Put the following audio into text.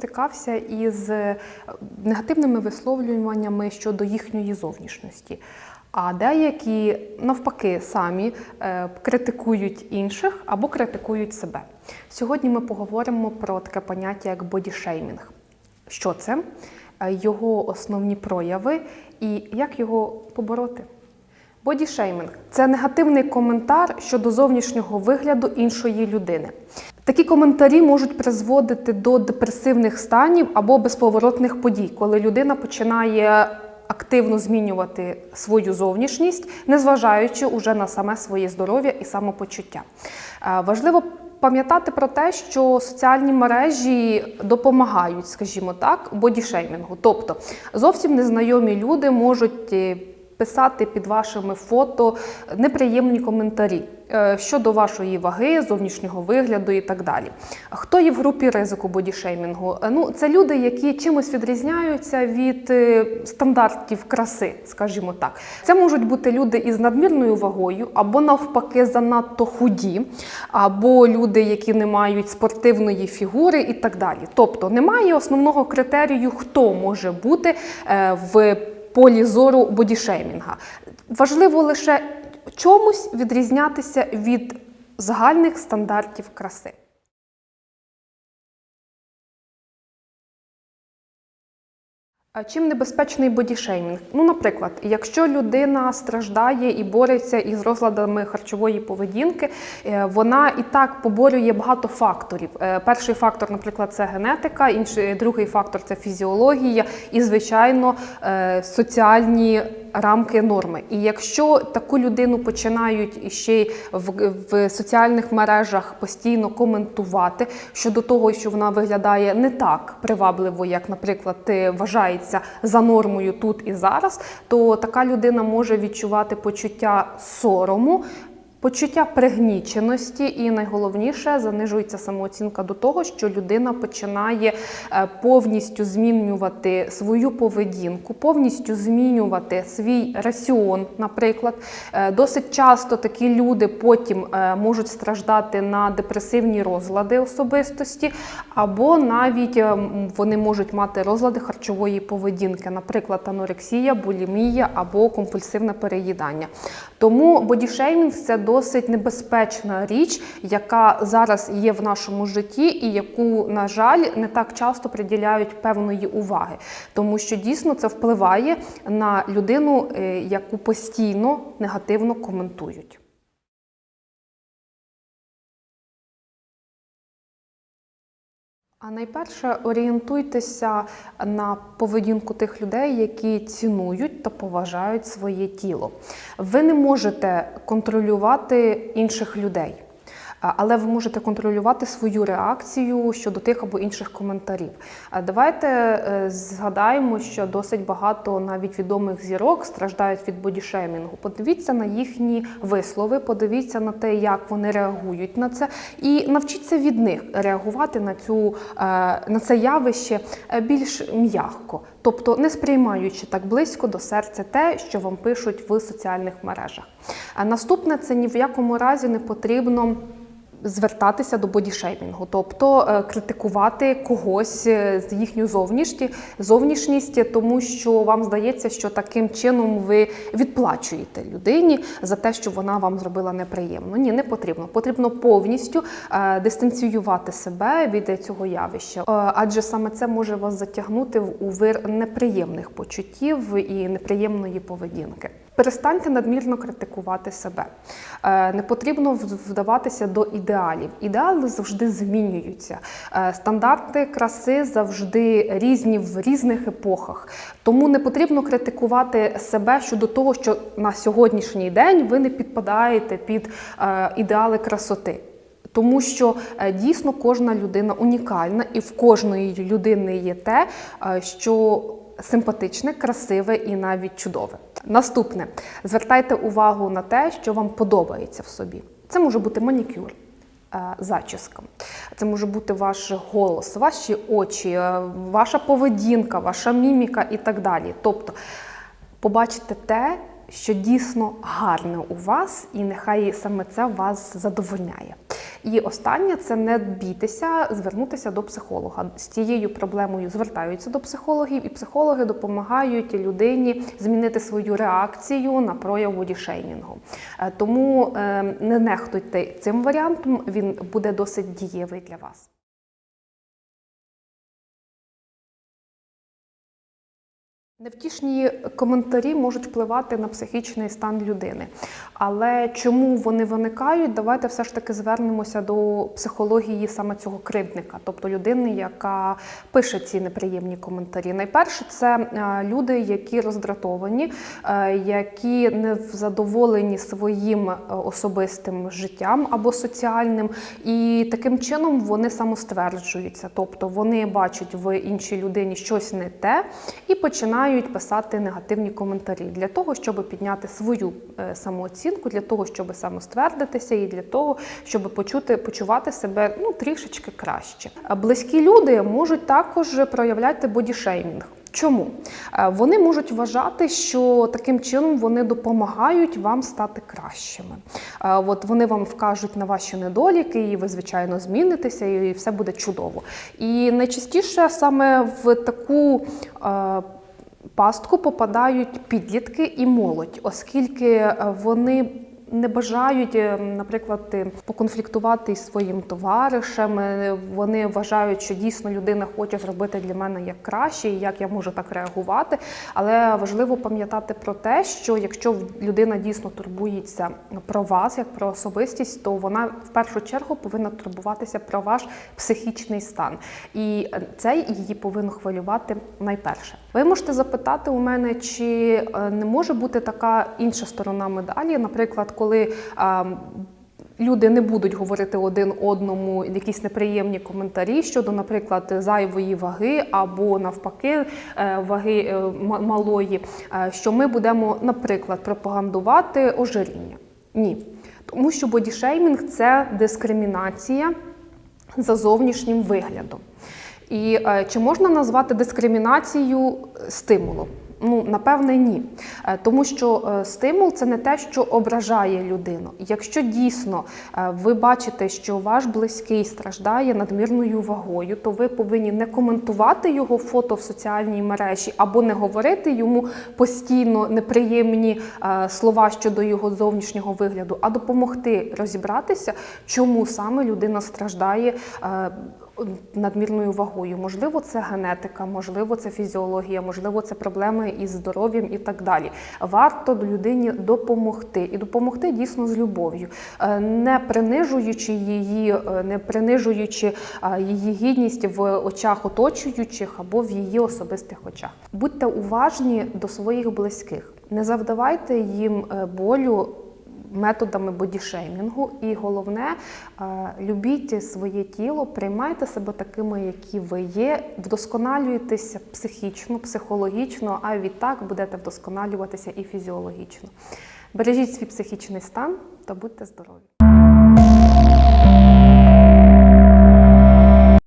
стикався із е, негативними висловлюваннями щодо їхньої зовнішності. А деякі навпаки самі е, критикують інших або критикують себе. Сьогодні ми поговоримо про таке поняття як бодішеймінг. Що це, е, його основні прояви і як його побороти. Бодішеймінг це негативний коментар щодо зовнішнього вигляду іншої людини. Такі коментарі можуть призводити до депресивних станів або безповоротних подій, коли людина починає активно змінювати свою зовнішність, незважаючи уже на саме своє здоров'я і самопочуття. Е, Важливо пам'ятати про те, що соціальні мережі допомагають, скажімо так, бодішеймінгу. Тобто зовсім незнайомі люди можуть е, писати під вашими фото неприємні коментарі е, щодо вашої ваги, зовнішнього вигляду і так далі. Хто є в групі ризику бодішеймінгу? Е, Ну, це люди, які чимось відрізняються від е, стандартів краси, скажімо так. Це можуть бути люди із надмірною вагою, або навпаки, занадто худі, або люди, які не мають спортивної фігури і так далі. Тобто немає основного критерію, хто може бути в полі зору бодішеймінга. Важливо лише чомусь відрізнятися від загальних стандартів краси. Чим небезпечний бодішеймінг? Ну, наприклад, якщо людина страждає і бореться із розладами харчової поведінки, е, вона і так поборює багато факторів. Е, Перший фактор, наприклад, це генетика, інший другий фактор це фізіологія і, звичайно, е, соціальні рамки норми. І якщо таку людину починають ще в, в соціальних мережах постійно коментувати щодо того, що вона виглядає не так привабливо, як, наприклад, ти вважається за нормою тут і зараз, то така людина може відчувати почуття сорому. Почуття пригніченості, і найголовніше занижується самооцінка до того, що людина починає е, повністю змінювати свою поведінку, повністю змінювати свій раціон. Наприклад, Е, досить часто такі люди потім е, можуть страждати на депресивні розлади особистості, або навіть вони можуть мати розлади харчової поведінки, наприклад, анорексія, булімія або компульсивне переїдання. Тому бодішеймінг це досить небезпечна річ, яка зараз є в нашому житті, і яку, на жаль, не так часто приділяють певної уваги, тому що дійсно це впливає на людину, е, яку постійно негативно коментують. А найперше орієнтуйтеся на поведінку тих людей, які цінують та поважають своє тіло. Ви не можете контролювати інших людей. Але ви можете контролювати свою реакцію щодо тих або інших коментарів. Давайте е, згадаємо, що досить багато навіть відомих зірок страждають від бодішеймінгу. Подивіться на їхні вислови, подивіться на те, як вони реагують на це, і навчіться від них реагувати на цю е, на це явище е, більш м'яко, тобто не сприймаючи так близько до серця те, що вам пишуть в соціальних мережах. Наступне це ні в якому разі не потрібно. Звертатися до бодішеймінгу, тобто е, критикувати когось е, з зовнішні, зовнішність, тому що вам здається, що таким чином ви відплачуєте людині за те, що вона вам зробила неприємно. Ні, не потрібно. Потрібно повністю е, дистанціювати себе від цього явища, адже саме це може вас затягнути в- у вир неприємних почуттів і неприємної поведінки. Перестаньте надмірно критикувати себе. Е, Не потрібно вдаватися до ідеалів. Ідеали завжди змінюються. Е, Стандарти краси завжди різні в різних епохах. Тому не потрібно критикувати себе щодо того, що на сьогоднішній день ви не підпадаєте під е, ідеали красоти. Тому що дійсно кожна людина унікальна, і в кожної людини є те, що симпатичне, красиве і навіть чудове. Наступне звертайте увагу на те, що вам подобається в собі. Це може бути манікюр. е, Зачіска, це може бути ваш голос, ваші очі, е, ваша поведінка, ваша міміка і так далі. Тобто побачите те, що дійсно гарне у вас, і нехай саме це вас задовольняє. І останнє це не бійтеся звернутися до психолога. З цією проблемою звертаються до психологів, і психологи допомагають людині змінити свою реакцію на прояв бодішеймінгу. Е, Тому е, не нехтуйте цим варіантом, він буде досить дієвий для вас. Невтішні коментарі можуть впливати на психічний стан людини. Але чому вони виникають? Давайте все ж таки звернемося до психології саме цього кривдника, тобто людини, яка пише ці неприємні коментарі. Найперше, це е, люди, які роздратовані, е, які не задоволені своїм е, особистим життям або соціальним, і таким чином вони самостверджуються, тобто вони бачать в іншій людині щось не те і починають писати негативні коментарі для того, щоб підняти свою е, самооцінку, для того, щоб самоствердитися, і для того, щоб почути почувати себе ну трішечки краще. Близькі люди можуть також проявляти бодішеймінг. Чому? Е, Вони можуть вважати, що таким чином вони допомагають вам стати кращими. Е, От вони вам вкажуть на ваші недоліки, і ви, звичайно, змінитеся, і все буде чудово. І найчастіше саме в таку. Пастку попадають підлітки і молодь, оскільки е, вони не бажають, е, наприклад, е, поконфліктувати із своїм товаришем. Вони вважають, що дійсно людина хоче зробити для мене як краще, і як я можу так реагувати. Але важливо пам'ятати про те, що якщо людина дійсно турбується про вас, як про особистість, то вона в першу чергу повинна турбуватися про ваш психічний стан. І це її повинно хвилювати найперше. Ви можете запитати у мене, чи е, не може бути така інша сторона медалі, наприклад, коли. Люди не будуть говорити один одному якісь неприємні коментарі щодо, наприклад, зайвої ваги або навпаки е, ваги е, малої, що ми будемо, наприклад, пропагандувати ожиріння. Ні. Тому що бодішеймінг це дискримінація за зовнішнім виглядом. І е, чи можна назвати дискримінацію стимулом? Ну, напевне, ні. Е, Тому що е, стимул це не те, що ображає людину. Якщо дійсно е, ви бачите, що ваш близький страждає надмірною вагою, то ви повинні не коментувати його фото в соціальній мережі або не говорити йому постійно неприємні е, слова щодо його зовнішнього вигляду, а допомогти розібратися, чому саме людина страждає. Надмірною вагою. Можливо, це генетика, можливо, це фізіологія, можливо, це проблеми із здоров'ям і так далі. Варто людині допомогти і допомогти дійсно з любов'ю, е, не принижуючи її, е, не принижуючи е, її гідність в очах оточуючих або в її особистих очах. Будьте уважні до своїх близьких, не завдавайте їм болю методами бодішеймінгу. І головне, е, любіть своє тіло, приймайте себе такими, які ви є, вдосконалюйтеся психічно, психологічно, а відтак будете вдосконалюватися і фізіологічно. Бережіть свій психічний стан та будьте здорові!